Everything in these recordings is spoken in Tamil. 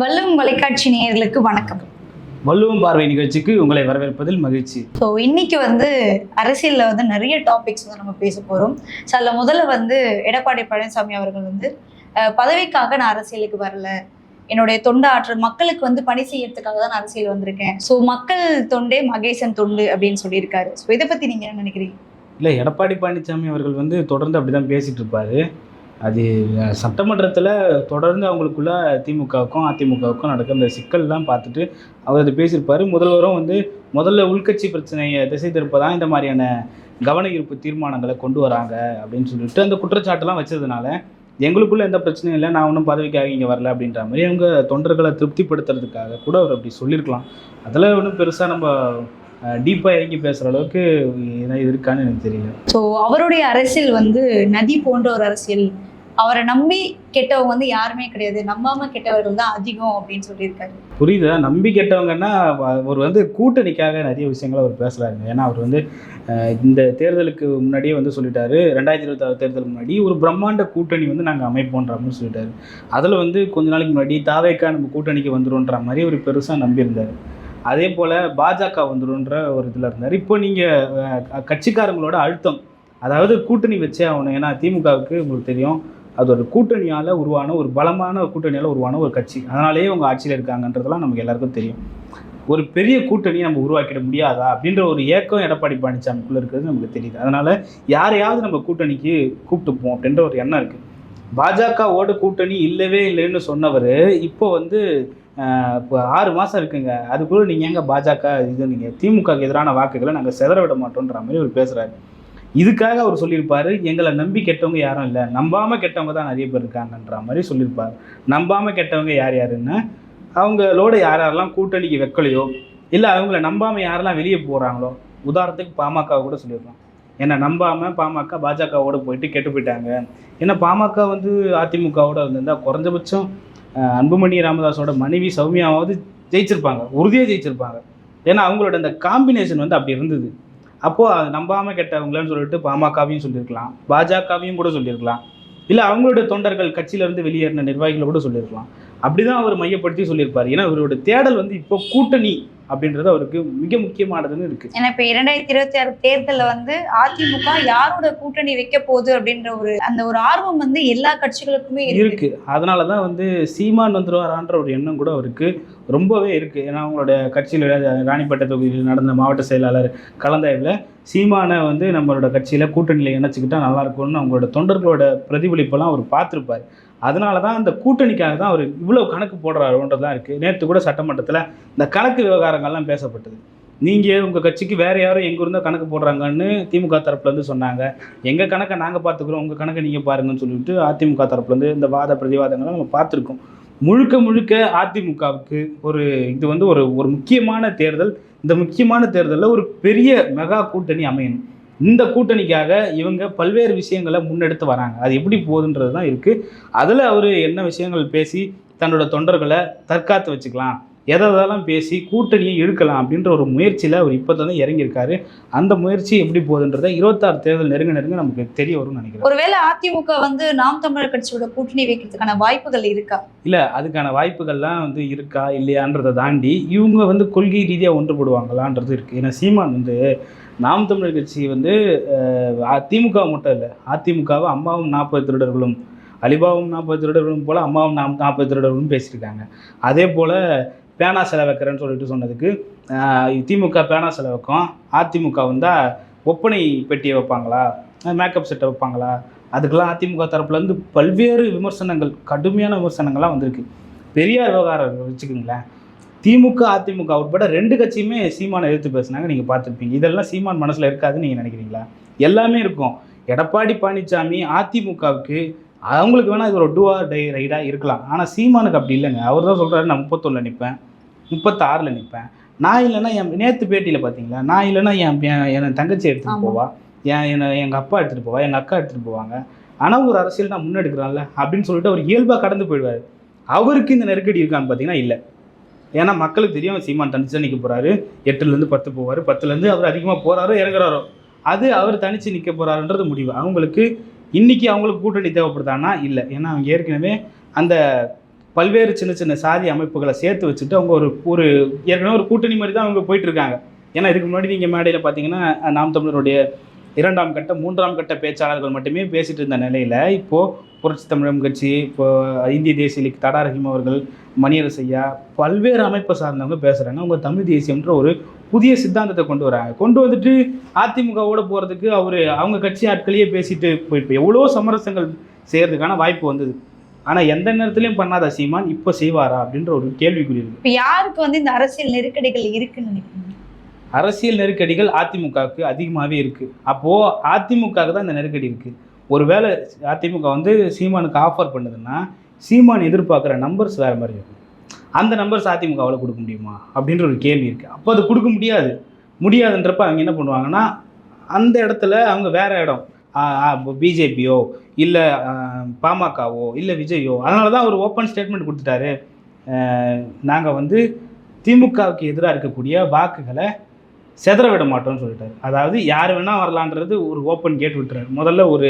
வல்லும் தொலைக்காட்சி நேயர்களுக்கு வணக்கம். வள்ளுவம் பார்வை நிகழ்ச்சிக்கு உங்களை வரவேற்பதில் மகிழ்ச்சி. ஸோ இன்னைக்கு வந்து அரசியலில் வந்து நிறைய டாபிக்ஸ் வந்து நம்ம பேச போகிறோம் ஸோ அதில் முதல்ல வந்து எடப்பாடி பழனிசாமி அவர்கள் வந்து பதவிக்காக நான் அரசியலுக்கு வரல. என்னுடைய தொண்டு ஆற்றல் மக்களுக்கு வந்து பணி செய்யறதுக்காக தான் நான் அரசியல் வந்திருக்கேன். ஸோ மக்கள் தொண்டே மகேசன் தொண்டு அப்படின்னு சொல்லியிருக்காரு. ஸோ இதை பற்றி நீங்கள் என்ன நினைக்கிறீங்க? இல்லை எடப்பாடி பழனிசாமி அவர்கள் வந்து தொடர்ந்து அப்படி தான் பேசிகிட்டு இருப்பார். அது சட்டமன்றத்தில் தொடர்ந்து அவங்களுக்குள்ள திமுகவுக்கும் அதிமுகவுக்கும் நடக்கிற அந்த சிக்கல்லாம் பார்த்துட்டு அவர் அது பேசியிருப்பார். முதல்வரும் வந்து முதல்ல உள்கட்சி பிரச்சனையை திசை திருப்பதான் இந்த மாதிரியான கவன ஈர்ப்பு தீர்மானங்களை கொண்டு வராங்க அப்படின்னு சொல்லிட்டு அந்த குற்றச்சாட்டெல்லாம் வச்சதுனால எங்களுக்குள்ள எந்த பிரச்சனையும் இல்லை நான் ஒன்றும் பதவிக்காக இங்கே வரல அப்படின்ற மாதிரி அவங்க தொண்டர்களை திருப்திப்படுத்துறதுக்காக கூட அவர் அப்படி சொல்லியிருக்கலாம். அதில் ஒன்றும் பெருசாக நம்ம டீப்பாக இறங்கி பேசுகிற அளவுக்கு இது இருக்கான்னு எனக்கு தெரியல. ஸோ அவருடைய அரசியல் வந்து நதி போன்ற ஒரு அரசியல். அவரை நம்பி கெட்டவங்க வந்து யாருமே கிடையாது. நம்பாம கெட்டவர்கள் தான் அதிகம் அப்படின்னு சொல்லியிருக்காரு. புரியுதா? நம்பி கெட்டவங்கன்னா அவர் வந்து கூட்டணிக்காக நிறைய விஷயங்களை அவர் பேசுகிறாருங்க ஏன்னா அவர் வந்து இந்த தேர்தலுக்கு முன்னாடியே வந்து சொல்லிட்டாரு. ரெண்டாயிரத்தி இருபத்தாறு தேர்தலுக்கு முன்னாடி ஒரு பிரம்மாண்ட கூட்டணி வந்து நாங்கள் அமைப்போன்ற மாதிரி சொல்லிட்டாரு. அதில் வந்து கொஞ்ச நாளைக்கு முன்னாடி தாவேக்கா நம்ம கூட்டணிக்கு வந்துருன்ற மாதிரி அவர் பெருசாக நம்பியிருந்தார். அதே போல் பாஜக வந்துடும்ன்ற ஒரு இதில் இருந்தார். இப்போ நீங்கள் கட்சிக்காரங்களோட அழுத்தம் அதாவது கூட்டணி வச்சே ஆகணும். ஏன்னா திமுகவுக்கு உங்களுக்கு தெரியும் அது ஒரு கூட்டணியால் உருவான ஒரு பலமான கூட்டணியால் உருவான ஒரு கட்சி. அதனாலேயே அவங்க ஆட்சியில் இருக்காங்கன்றதெல்லாம் நமக்கு எல்லாருக்கும் தெரியும். ஒரு பெரிய கூட்டணியை நம்ம உருவாக்கிட முடியாதா? அப்படின்ற ஒரு ஏக்கம் எடப்பாடி பழனிசாமிக்குள்ளே இருக்கிறது நமக்கு தெரியுது. அதனால் யாரையாவது நம்ம கூட்டணிக்கு கூப்பிட்டுப்போம் அப்படின்ற ஒரு எண்ணம் இருக்குது பாஜகவோட கூட்டணி இல்லவே இல்லைன்னு சொன்னவர் இப்போ வந்து இப்போ ஆறு மாதம் இருக்குங்க. அதுக்குள்ளே நீங்கள் எங்கே பாஜக இது நீங்கள் திமுகக்கு எதிரான வாக்குகளை நாங்கள் செதற விட மாட்டோன்ற மாதிரி அவர் பேசுகிறாரு இதுக்காக அவர் சொல்லியிருப்பார் எங்களை நம்பி கெட்டவங்க யாரும் இல்லை. நம்பாமல் கெட்டவங்க தான் நிறைய பேர் இருக்காங்கன்ற மாதிரி சொல்லியிருப்பார். நம்பாமல் கெட்டவங்க யார் யாருன்னா? அவங்களோட யார் யாரெல்லாம் கூட்டணிக்கு வைக்கலையோ இல்லை அவங்கள நம்பாமல் யாரெல்லாம் வெளியே போகிறாங்களோ உதாரணத்துக்கு பாமக கூட சொல்லியிருக்கோம் என்னை நம்பாமல் பாமக பாஜகவோட போயிட்டு கெட்டு போயிட்டாங்க. ஏன்னா பாமக வந்து அதிமுகவோட இருந்திருந்தால் குறைஞ்சபட்சம் அன்புமணி ராமதாஸோட மனைவி சௌமியாவது ஜெயிச்சிருப்பாங்க உறுதியாக ஜெயிச்சிருப்பாங்க. ஏன்னா அவங்களோட அந்த காம்பினேஷன் வந்து அப்படி இருந்தது. அப்போது அது நம்பாமல் கெட்டவங்களன்னு சொல்லிட்டு பாமகவையும் சொல்லியிருக்கலாம் பாஜகவையும் கூட சொல்லியிருக்கலாம். இல்லை அவங்களோட தொண்டர்கள் கட்சியிலேருந்து வெளியேறின நிர்வாகிகளை கூட சொல்லியிருக்கலாம். அப்படி தான் அவர் மையப்படுத்தி சொல்லியிருப்பார். ஏன்னா அவரோட தேடல் வந்து இப்போ கூட்டணி அப்படின்றது அவருக்கு மிக முக்கியமானதுன்னு இருக்குது ஏன்னா இப்ப இரண்டாயிரத்தி இருபத்தி ஆறு தேர்தலில் வந்து அதிமுக யாரோட கூட்டணி வைக்க போகுது அப்படின்ற ஒரு அந்த ஒரு ஆர்வம் வந்து எல்லா கட்சிகளுக்குமே இருக்கு. இருக்கு. அதனால தான் வந்து சீமான் வந்துருவாரான்ற ஒரு எண்ணம் கூட அவருக்கு ரொம்பவே இருக்கு. ஏன்னா அவங்களோட கட்சியில் ராணிப்பேட்டை தொகுதியில் நடந்த மாவட்ட செயலாளர் கலந்தாய்வில் சீமானை வந்து நம்மளோட கட்சியில் கூட்டணியில் இணைச்சிக்கிட்டா நல்லா இருக்கும்னு அவங்களோட தொண்டர்களோட பிரதிபலிப்பெல்லாம் அவர் பார்த்துருப்பார். அதனால தான் அந்த கூட்டணிக்காக தான் அவர் இவ்வளோ கணக்கு போடுறாருன்றது தான் இருக்குது நேற்று கூட சட்டமன்றத்தில் இந்த கணக்கு விவகாரங்கள்லாம் பேசப்பட்டது. நீங்கள் உங்கள் கட்சிக்கு வேறு யாரும் எங்கே இருந்தோ கணக்கு போடுறாங்கன்னு திமுக தரப்புலேருந்து சொன்னாங்க. எங்கள் கணக்கை நாங்கள் பார்த்துக்குறோம் உங்கள் கணக்கை நீங்கள் பாருங்கன்னு சொல்லிட்டு அதிமுக தரப்புலேருந்து இந்த வாத பிரதிவாதங்களை நம்ம பார்த்துருக்கோம். முழுக்க முழுக்க அதிமுகவுக்கு ஒரு இது வந்து ஒரு ஒரு முக்கியமான தேர்தல். இந்த முக்கியமான தேர்தலில் ஒரு பெரிய மெகா கூட்டணி அமையணும். இந்த கூட்டணிக்காக இவங்க பல்வேறு விஷயங்களை முன்னெடுத்து வராங்க. அது எப்படி போகுதுன்றது தான் இருக்குது அதில் அவர் என்ன விஷயங்கள் பேசி தன்னோட தொண்டர்களை தற்காத்து வச்சுக்கலாம். எதெல்லாம் பேசி கூட்டணியை இழுக்கலாம் அப்படின்ற ஒரு முயற்சியில் அவர் இப்போ தான் இறங்கியிருக்காரு. அந்த முயற்சி எப்படி போகுதுன்றதை இருபத்தாறு தேர்தல் நெருங்க நெருங்க நமக்கு தெரிய வரும்னு நினைக்கிறேன். ஒருவேளை அதிமுக வந்து நாம் தமிழர் கட்சியோட கூட்டணி வைக்கிறதுக்கான வாய்ப்புகள் இருக்கா? இல்லை அதுக்கான வாய்ப்புகள்லாம் வந்து இருக்கா இல்லையான்றதை தாண்டி இவங்க வந்து கொள்கை ரீதியாக ஒன்றுபடுவாங்களான்றது இருக்குது ஏன்னா சீமான் வந்து நாம் தமிழர் கட்சி வந்து அதிமுக மட்டும் இல்லை அதிமுகவை அம்மாவும் நாற்பது திருடர்களும் அலிபாவும் நாற்பது திருடர்களும் போல் அம்மாவும் நாம் நாற்பது திருடர்களும் பேசியிருக்காங்க. அதே போல் பேனா செலவு வைக்கிறேன்னு சொல்லிட்டு சொன்னதுக்கு திமுக பேனா செலவு வைக்கும் அதிமுக வந்தால் ஒப்பனை பெட்டியை வைப்பாங்களா? மேக்கப் செட்டை வைப்பாங்களா? அதுக்கெல்லாம் அதிமுக தரப்புலேருந்து பல்வேறு விமர்சனங்கள் கடுமையான விமர்சனங்கள்லாம் வந்திருக்கு. பெரியார் விவகாரம் வச்சுக்கோங்களேன். திமுக அதிமுக உட்பட ரெண்டு கட்சியுமே சீமானை எதிர்த்து பேசுனாங்க நீங்கள் பார்த்துருப்பீங்க. இதெல்லாம் சீமான் மனசில் இருக்காதுன்னு நீங்கள் நினைக்கிறீங்களா? எல்லாமே இருக்கும். எடப்பாடி பழனிசாமி அதிமுகவுக்கு அவங்களுக்கு வேணால் இது ஒரு டூ ஆர் டை ரைடாக இருக்கலாம். ஆனால் சீமானுக்கு அப்படி இல்லைங்க. அவர் தான் சொல்கிறாரு நான் முப்பத்தொன்னில் நிற்பேன் முப்பத்தாறில் நிற்பேன் நான் இல்லைன்னா என் நேற்று பேட்டியில் பார்த்தீங்களா நான் இல்லைன்னா என் என் தங்கச்சி எடுத்துகிட்டு. போவா. என் என்ன எங்கள் அப்பா எடுத்துகிட்டு போவா. எங்கள் அக்கா எடுத்துகிட்டு போவாங்க. ஆனால் ஒரு அரசியல் நான் முன்னெடுக்கிறான்ல அப்படின்னு சொல்லிட்டு அவர் இயல்பாக கடந்து போயிடுவார். அவருக்கு இந்த நெருக்கடி இருக்கான்னு பார்த்தீங்கன்னா இல்லை. ஏன்னா மக்களுக்கு தெரியும் சீமான் தனிச்சு நிற்க போகிறாரு எட்டுலேருந்து பத்து போவார். பத்துலேருந்து அவர் அதிகமாக போகிறாரோ இறங்குறாரோ. அது அவர் தனிச்சு நிற்க போகிறாருன்றது முடிவு. அவங்களுக்கு இன்றைக்கி அவங்களுக்கு கூட்டணி தேவைப்படுதானா இல்லை. ஏன்னா அவங்க ஏற்கனவே அந்த பல்வேறு சின்ன சின்ன சாதி அமைப்புகளை சேர்த்து வச்சுட்டு அவங்க ஒரு ஒரு ஏற்கனவே ஒரு கூட்டணி மாதிரி தான் அவங்க போயிட்டுருக்காங்க. ஏன்னா இதுக்கு முன்னாடி நீங்கள் மேடையில் பார்த்தீங்கன்னா நாம் தமிழருடைய இரண்டாம் கட்ட மூன்றாம் கட்ட பேச்சாளர்கள் மட்டுமே பேசிட்டு இருந்த நிலையில் இப்போது புரட்சி தமிழகம் கட்சி இப்போ இந்திய தேசிய லீக் தடா ரஹீம் அவர்கள் மணியரசையா பல்வேறு அமைப்பை சார்ந்தவங்க பேசுகிறாங்க அவங்க தமிழ் தேசியம்ன்ற ஒரு புதிய சித்தாந்தத்தை கொண்டு வராங்க. கொண்டு வந்துட்டு அதிமுகவோட போகிறதுக்கு அவர் அவங்க கட்சி ஆட்களையே பேசிட்டு போய் எவ்வளோ சமரசங்கள் செய்கிறதுக்கான வாய்ப்பு வந்தது. ஆனால் எந்த நேரத்துலையும் பண்ணாத சீமான்? இப்போ செய்வாரா? அப்படின்ற ஒரு கேள்விக்குறி இருக்கு. இப்ப யாருக்கு வந்து இந்த அரசியல் நெருக்கடிகள் இருக்குன்னு நினைக்கிறீங்க? அரசியல் நெருக்கடிகள் அதிமுகவுக்கு அதிகமாகவே இருக்குது அப்போது அதிமுகவுக்கு தான் இந்த நெருக்கடி இருக்குது ஒருவேளை அதிமுக வந்து சீமானுக்கு ஆஃபர் பண்ணுதுன்னா சீமான் எதிர்பார்க்குற நம்பர்ஸ் வேறு மாதிரி இருக்கும். அந்த நம்பர்ஸ் அதிமுகவால் கொடுக்க முடியுமா? அப்படின்ற ஒரு கேள்வி இருக்குது அப்போ அது கொடுக்க முடியாது. முடியாதுன்றப்ப அவங்க என்ன பண்ணுவாங்கன்னா அந்த இடத்துல அவங்க வேறு இடம். பிஜேபியோ இல்லை பாமகவோ இல்லை விஜயோ அதனால தான் அவர் ஓப்பன் ஸ்டேட்மெண்ட் கொடுத்துட்டாரு. நாங்கள் வந்து திமுகவுக்கு எதிராக இருக்கக்கூடிய வாக்குகளை செதற விட மாட்டோம்னு சொல்லிட்டாரு. அதாவது யார் வேணால் வரலான்றது ஒரு ஓப்பன் கேட் விட்டுறாரு. முதல்ல ஒரு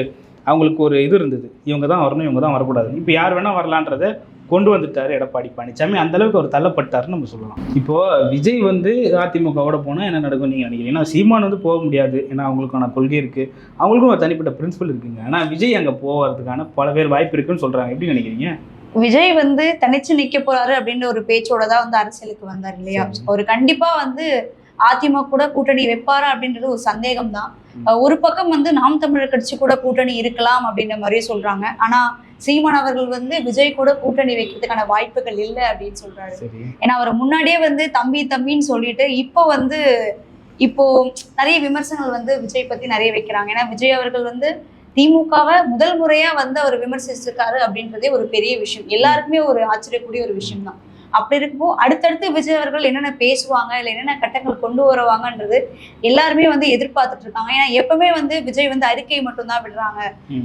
அவங்களுக்கு ஒரு இது இருந்தது. இவங்க தான் வரணும் இவங்க தான் வரக்கூடாது. இப்போ யார் வேணால் வரலான்றதை கொண்டு வந்துட்டாரு எடப்பாடி பழனிசாமி. அந்த அளவுக்கு அவர் தள்ளப்பட்டாருன்னு நம்ம சொல்லலாம். இப்போ விஜய் வந்து அதிமுகவோட போனால் என்ன நடக்கும் நீங்கள் நினைக்கிறீங்க? ஏன்னா சீமான் வந்து போக முடியாது. ஏன்னா அவங்களுக்கான கொள்கை இருக்குது அவங்களுக்கும் ஒரு தனிப்பட்ட பிரின்சிபல் இருக்குங்க. ஆனால் விஜய் அங்கே போகிறதுக்கான பல பேர் வாய்ப்பு இருக்குன்னு சொல்கிறாங்க எப்படி நினைக்கிறீங்க? விஜய் வந்து தனிச்சு நிக்க போறாரு அப்படின்ற ஒரு பேச்சோட தான் வந்து அரசியலுக்கு வந்தார் இல்லையா. ஒரு கண்டிப்பா வந்து அதிமுக கூட கூட்டணி வைப்பாரா அப்படின்றது ஒரு சந்தேகம் தான். ஒரு பக்கம் வந்து நாம் தமிழர் கட்சி கூட கூட்டணி இருக்கலாம் அப்படின்ற மாதிரி சொல்றாங்க. ஆனா சீமான் அவர்கள் வந்து விஜய் கூட கூட்டணி வைக்கிறதுக்கான வாய்ப்புகள் இல்லை அப்படின்னு சொல்றாரு. ஏன்னா அவர் முன்னாடியே வந்து தம்பி தம்பின்னு சொல்லிட்டு இப்போ வந்து இப்போ நிறைய விமர்சனங்கள் வந்து விஜய் பத்தி நிறைய வைக்கிறாங்க. ஏன்னா விஜய் அவர்கள் வந்து திமுகவை முதல் முறையா வந்து அவர் விமர்சிச்சிருக்காரு அப்படின்றதே ஒரு பெரிய விஷயம். எல்லாருக்குமே ஒரு ஆச்சரியக்கூடிய ஒரு விஷயம் தான் அப்படி இருக்கும்போ அடுத்தடுத்து விஜய் அவர்கள் என்னென்ன பேசுவாங்க இல்லை என்னென்ன கட்டங்கள் கொண்டு வருவாங்கன்றது எல்லாருமே வந்து எதிர்பார்த்துட்டு இருக்காங்க. ஏன்னா எப்பவுமே வந்து விஜய் வந்து அறிக்கை மட்டும்தான் விடுறாங்க.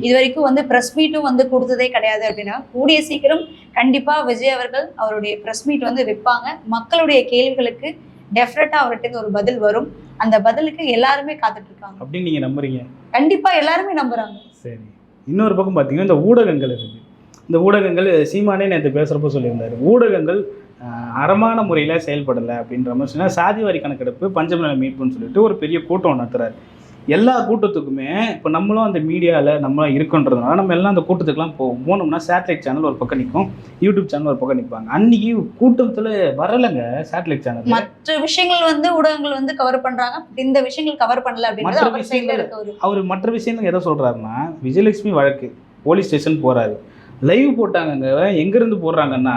இது வரைக்கும் வந்து பிரஸ் மீட்டும் வந்து கொடுத்ததே கிடையாது அப்படின்னா கூடிய சீக்கிரம் கண்டிப்பா விஜய் அவர்கள் அவருடைய பிரஸ் மீட் வந்து வைப்பாங்க. மக்களுடைய கேள்விகளுக்கு டெஃபினட்டா அவர்கிட்ட ஒரு பதில் வரும். அந்த பதிலுக்கு எல்லாருமே காத்துட்டு இருக்காங்க. அப்படின்னு நீங்கள் நம்புறீங்க? கண்டிப்பா எல்லாருமே நம்புறாங்க. சரி. இன்னொரு பக்கம் பார்த்தீங்கன்னா இந்த ஊடகங்கள் இருக்குது இந்த ஊடகங்கள் சீமானே நேற்று பேசுகிறப்ப சொல்லியிருந்தாரு. ஊடகங்கள் அறமான முறையில் செயல்படலை அப்படின்ற மாதிரி சொன்னா சாதி வாரி கணக்கெடுப்பு பஞ்சமநல மீட்புன்னு சொல்லிட்டு ஒரு பெரிய கூட்டம் நடத்துறாரு. எல்லா கூட்டத்துக்குமே இப்போ நம்மளும் அந்த மீடியாவில் நம்மளும் இருக்கன்றதுனால நம்ம எல்லாம் அந்த கூட்டத்துக்குலாம் போவோம். போனோம்னா சேட்டலைட் சேனல் ஒரு பக்கம் நிற்கும் யூடியூப் சேனல் ஒரு பக்கம் நிற்பாங்க அன்னைக்கு கூட்டத்தில் வரலைங்க சேட்டலைட் சேனல் மற்ற விஷயங்கள் வந்து ஊடகங்கள் வந்து கவர் பண்றாங்க. but இந்த விஷயங்கள் கவர் பண்ணல ஒரு அவர் மற்ற விஷயங்கள் எதை சொல்கிறாருன்னா விஜயலட்சுமி வழக்கு போலீஸ் ஸ்டேஷன் போகிறாரு லைவ் போட்டாங்கங்க. எங்கேருந்து போடுறாங்கன்னா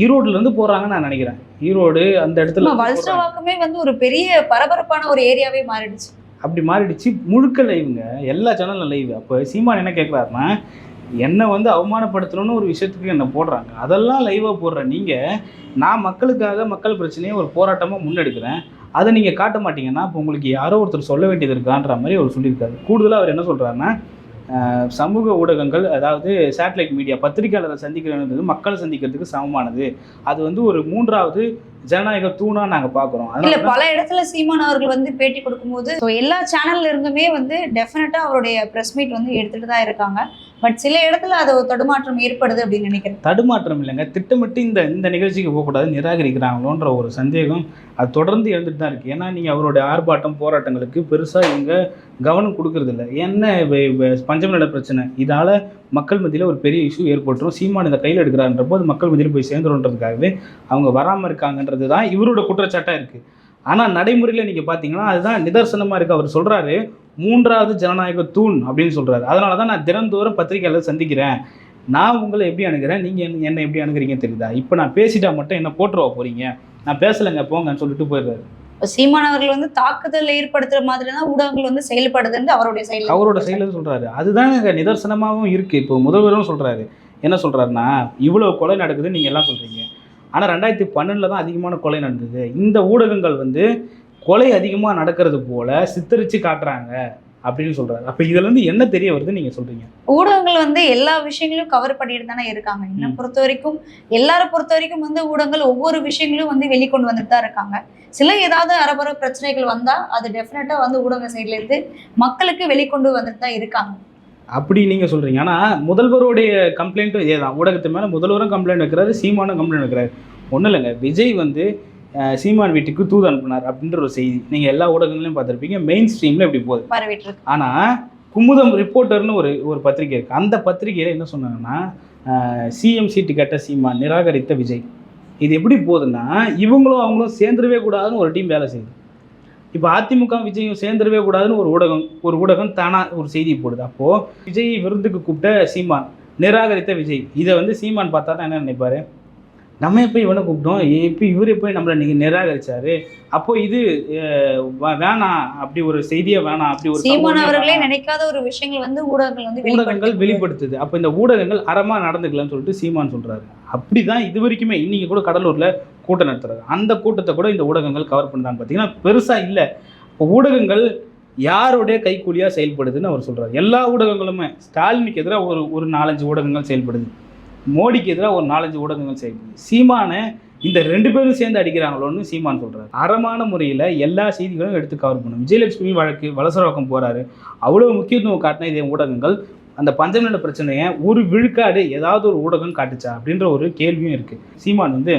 ஈரோடுலேருந்து போடுறாங்கன்னு நான் நினைக்கிறேன். ஈரோடு அந்த இடத்துல. வல்சவாக்கமே வந்து ஒரு பெரிய பரபரப்பான ஒரு ஏரியாவே மாறிடுச்சு. அப்படி மாறிடுச்சு. முழுக்க லைவுங்க எல்லா சேனலும் லைவ் அப்போ சீமான் என்ன கேட்குறாருன்னா என்னை வந்து அவமானப்படுத்தணும்னு ஒரு விஷயத்துக்கு என்னை போடுறாங்க. அதெல்லாம் லைவாக போடுற நீங்கள் நான் மக்களுக்காக மக்கள் பிரச்சனையை ஒரு போராட்டமாக முன்னெடுக்கிறேன். அதை நீங்கள் காட்ட மாட்டீங்கன்னா அப்போ உங்களுக்கு யாரோ ஒருத்தர் சொல்ல வேண்டியது இருக்கான்ற மாதிரி அவர் சொல்லியிருக்காரு. கூடுதலாக அவர் என்ன சொல்கிறாருன்னா சமூக ஊடகங்கள் அதாவது சேட்டலைட் மீடியா பத்திரிகையாளரை சந்திக்கிறது மக்களை சந்திக்கிறதுக்கு சமமானது. அது வந்து ஒரு மூன்றாவது ஜனநாயக தூணா நாங்கள் பார்க்குறோம் இல்ல பல இடத்துல சீமான் அவர்கள் வந்து பேட்டி கொடுக்கும்போது எல்லா சேனல்ல இருந்துமே வந்து டெஃபினட்டா அவருடைய பிரஸ் மீட் வந்து எடுத்துட்டு தான் இருக்காங்க. பட் சில இடத்துல அது ஒரு தடுமாற்றம் ஏற்படுது அப்படின்னு நினைக்கிறேன். தடுமாற்றம் இல்லைங்க. திட்டமிட்டு இந்த இந்த நிகழ்ச்சிக்கு போகக்கூடாது நிராகரிக்கிறாங்களோன்ற ஒரு சந்தேகம் அது தொடர்ந்து எழுந்துட்டு தான் இருக்குது ஏன்னா நீங்கள் அவருடைய ஆர்ப்பாட்டம் போராட்டங்களுக்கு பெருசாக இவங்க கவனம் கொடுக்கறது இல்லை என்ன பஞ்சமநல பிரச்சனை? இதால் மக்கள் மத்தியில் ஒரு பெரிய இஷ்யூ ஏற்பட்டுரும். சீமான் இதை கையில் எடுக்கிறான்றப்போ அது மக்கள் மத்தியில் போய் சேர்ந்துருன்றதுக்காகவே அவங்க வராமல் இருக்காங்கன்றது தான் இவரோட குற்றச்சாட்டாக இருக்குது ஆனால் நடைமுறையில் நீங்கள் பார்த்தீங்கன்னா அதுதான் நிதர்சனமாக இருக்குது அவர் சொல்கிறாரு மூன்றாவது ஜனநாயக தூண் அப்படின்னு சொல்கிறாரு அதனால தான் நான் தினந்தோறும் பத்திரிகையாளர் சந்திக்கிறேன். நான் உங்களை எப்படி அணுகிறேன்? நீங்கள் என்னை எப்படி அணுகிறீங்க தெரியுதா? இப்போ நான் பேசிட்டா மட்டும் என்ன போட்டுருவா போகிறீங்க நான் பேசலைங்க போங்கன்னு சொல்லிட்டு போயிடுறாரு. சீமான் அவர்கள் வந்து தாக்குதல் ஏற்படுத்துற மாதிரி தான் ஊடகங்கள் வந்து செயல்படுதுன்னு அவருடைய செயல். அவரோட செயலில் சொல்கிறாரு அதுதான் நிதர்சனமாகவும் இருக்குது இப்போ முதல்வரும் சொல்கிறாரு என்ன சொல்கிறாருன்னா இவ்வளோ கொலை நடக்குதுன்னு நீங்கள் எல்லாம் சொல்கிறீங்க ஆனால் ரெண்டாயிரத்தி பன்னெண்டில் தான் அதிகமான கொலை நடந்தது. இந்த ஊடகங்கள் வந்து கொலை அதிகமாக நடக்கிறது போல சித்தரித்து காட்டுறாங்க அப்படின்னு சொல்கிறாரு அப்போ இதுலேருந்து என்ன தெரிய வருதுன்னு நீங்கள் சொல்கிறீங்க ஊடகங்கள் வந்து எல்லா விஷயங்களையும் கவர் பண்ணிட்டு தானே இருக்காங்க. என்னை. பொறுத்த வரைக்கும் எல்லாரை பொறுத்த வரைக்கும் வந்து ஊடகங்கள் ஒவ்வொரு விஷயங்களையும் வந்து வெளிக்கொண்டு வந்துட்டு தான் இருக்காங்க. சில ஏதாவது அரபர பிரச்சனைகள் வந்தா அது டெஃபினட்டா வந்து ஊடக சைட்ல இருந்து மக்களுக்கு வெளிக்கொண்டு வந்துட்டு தான் இருக்காங்க. அப்படி நீங்கள் சொல்கிறீங்க ஆனால் முதல்வருடைய கம்ப்ளைண்ட்டும் இதே தான் ஊடகத்து மேலே முதல்வரும் கம்ப்ளைண்ட் வைக்கிறாரு சீமானும் கம்ப்ளைண்ட் வைக்கிறாரு. ஒன்றும் இல்லைங்க. விஜய் வந்து சீமான் வீட்டுக்கு தூது அனுப்புனார் அப்படின்ற ஒரு செய்தி. நீங்கள் எல்லா ஊடகங்களையும் பார்த்துருப்பீங்க. மெயின் ஸ்ட்ரீமில் இப்படி போகுது. ஆனால் குமுதம் ரிப்போர்ட்டர்னு ஒரு ஒரு பத்திரிகை இருக்குது அந்த பத்திரிகையில் என்ன சொன்னாங்கன்னா சிஎம் சீட்டு கட்ட சீமான் நிராகரித்த விஜய். இது எப்படி போகுதுன்னா இவங்களும் அவங்களும் சேர்ந்துடவே கூடாதுன்னு ஒரு டீம் வேலை செய்யுது. இப்போ அதிமுக விஜயும் சேர்ந்துடவே கூடாதுன்னு ஒரு ஊடகம் ஒரு ஊடகம் தானாக ஒரு செய்தி போடுது. அப்போது விஜய் விருந்துக்கு கூப்பிட்ட சீமான் நிராகரித்த விஜய். இதை வந்து சீமான் பார்த்தா என்ன நினைப்பாரு? நம்ம எப்போ இவனை கூப்பிட்டோம். இப்போ இவர் போய் நம்மளை நீங்கள் நிராகரிச்சாரு. அப்போ இது வேணாம். அப்படி ஒரு செய்தியை வேணாம். அப்படி ஒரு சீமான் அவர்களே. நினைக்காத ஒரு விஷயங்கள் வந்து ஊடகங்கள் வந்து ஊடகங்கள் வெளிப்படுத்துது. அப்போ இந்த ஊடகங்கள் அறமா நடந்துக்கலன்னு சொல்லிட்டு சீமான் சொல்றாரு. அப்படிதான் இது வரைக்குமே இன்னைக்கு கூட கடலூர்ல கூட்டம் நடத்துறாரு. அந்த கூட்டத்தை கூட இந்த ஊடகங்கள் கவர் பண்ணுறாங்க பார்த்தீங்கன்னா பெருசா இல்லை. ஊடகங்கள் யாருடைய கைக்கூலியா செயல்படுதுன்னு அவர் சொல்றாரு. எல்லா ஊடகங்களுமே ஸ்டாலினுக்கு எதிராக ஒரு ஒரு நாலஞ்சு ஊடகங்கள் செயல்படுது. மோடிக்கு எதிராக ஒரு நாலஞ்சு ஊடகங்கள் செயல்படுது. சீமானை இந்த ரெண்டு பேரும் சேர்ந்து அடிக்கிறாங்களோன்னு சீமான் சொல்கிறார் அறமான முறையில் எல்லா செய்திகளும் எடுத்து கவர் பண்ணும் விஜயலட்சுமி வழக்கு வலசரவாக்கம் போகிறாரு அவ்வளோ முக்கியத்துவம் காட்டின இதே ஊடகங்கள் அந்த பஞ்சமநில பிரச்சனையை ஒரு விழுக்காடு ஏதாவது ஒரு ஊடகம் காட்டுச்சா அப்படின்ற ஒரு கேள்வியும் இருக்குது சீமான் வந்து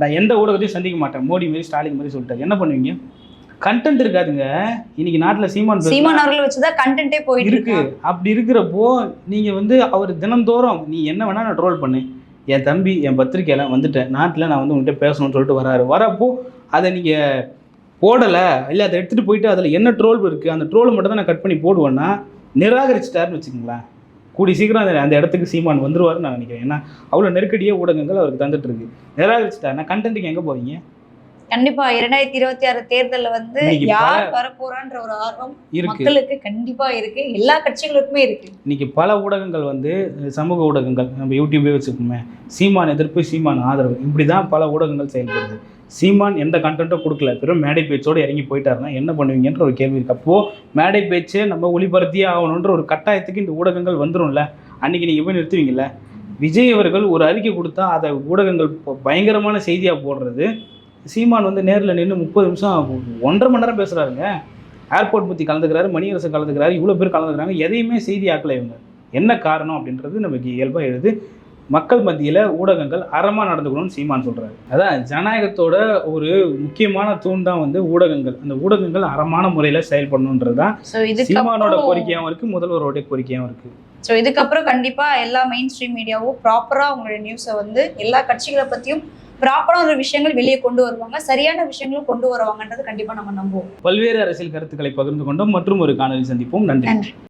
நான் எந்த ஊடகத்தையும் சந்திக்க மாட்டேன். மோடி மாதிரி ஸ்டாலின் மாதிரி சொல்லிட்டார். என்ன பண்ணுவீங்க? கண்டென்ட் இருக்காதுங்க. இன்னைக்கு நாட்டில் சீமான் சீமான் அவர்கள் வச்சுதான் கண்டென்ட்டே போயிட்டு இருக்கு. அப்படி இருக்கிறப்போ நீங்க வந்து அவர் தினந்தோறும் நீ என்ன வேணா நான் ட்ரோல் பண்ணு. என் தம்பி என் பத்திரிக்கையில வந்துட்டேன். நாட்டில் நான் வந்து உங்கள்கிட்ட பேசணும்னு சொல்லிட்டு வராரு. வரப்போ அதை நீங்க போடலை இல்லை அதை எடுத்துகிட்டு போயிட்டு அதில் என்ன ட்ரோல் இருக்குது அந்த ட்ரோலை மட்டும் தான் நான் கட் பண்ணி போடுவேன்னா நிராகரிச்சிட்டாருன்னு வச்சுக்கோங்களேன். கூடி சீக்கிரம் அந்த அந்த இடத்துக்கு சீமான் வந்துருவாருன்னு நான் நினைக்கிறேன். ஏன்னா அவ்வளோ நெருக்கடியே ஊடகங்கள் அவருக்கு தந்துட்டு இருக்கு. நிராகரிச்சிட்டாருன்னா கண்டென்ட்டுக்கு எங்கே போவீங்க? கண்டிப்பா இரண்டாயிரத்தி இருபத்தி ஆறு தேர்தல்ல வந்து யார் வரப்போறான்ற ஒரு ஆர்வம் மக்களுக்கு கண்டிப்பா இருக்கு. எல்லா கட்சிகளுக்குமே இருக்கு. இன்னைக்கு பல ஊடகங்கள் வந்து சமூக ஊடகங்கள் நம்ம யூடியூபே வச்சுக்கோமே சீமான் எதிர்ப்பு சீமான் ஆதரவு இப்படி தான் பல ஊடகங்கள் செயல்படுது. சீமான் எந்த கண்டென்ட்டும் கொடுக்கல. பெரும் மேடை பேச்சோடு இறங்கி போயிட்டாருன்னா என்ன பண்ணுவீங்கன்ற ஒரு கேள்வி இருக்கு. அப்போ மேடை பேச்சே நம்ம ஒளிபரத்தியே ஆகணுன்ற ஒரு கட்டாயத்துக்கு இந்த ஊடகங்கள் வந்துரும்ல? அன்னைக்கு நீங்கள் போய் நிறுத்துவீங்கல்ல? விஜய் அவர்கள் ஒரு அறிக்கை கொடுத்தா அதை ஊடகங்கள் பயங்கரமான செய்தியாக போடுறது சீமான் வந்து நேரில் நின்று முப்பது நிமிஷம் ஒன்றரை மணி நேரம் பேசுகிறாருங்க ஏர்போர்ட் பற்றி கலந்துக்கிறாரு மணியரசு கலந்துக்கிறாரு இவ்வளோ பேர் கலந்துக்கிறாங்க. எதையுமே செய்தி ஆக்கலை இவங்க. என்ன காரணம் அப்படின்றது நமக்கு இயல்பாக எழுது. மக்கள் மத்தியில் ஊடகங்கள் அறமாக நடந்துக்கணும்னு சீமான் சொல்கிறாரு அதான் ஜனநாயகத்தோட ஒரு முக்கியமான தூண் தான் வந்து ஊடகங்கள். அந்த ஊடகங்கள் அறமான முறையில் செயல்படணுன்றது தான் சீமானோட கோரிக்கையாகவும் இருக்குது முதல்வரோட கோரிக்கையாகவும் இருக்குது ஸோ இதுக்கப்புறம் கண்டிப்பா எல்லா மெயின் ஸ்ட்ரீம் மீடியாவும் ப்ராப்பரா அவங்களுடைய நியூஸை வந்து எல்லா கட்சிகளை பத்தியும் ப்ராப்பரா ஒரு விஷயங்கள் வெளியே கொண்டு வருவாங்க. சரியான விஷயங்களும் கொண்டு வருவாங்கன்றது கண்டிப்பா நம்ம நம்புவோம். பல்வேறு அரசியல் கருத்துக்களை பகிர்ந்து கொண்டோம். மற்றும் ஒரு காணொலி சந்திப்போம். நன்றி. நன்றி.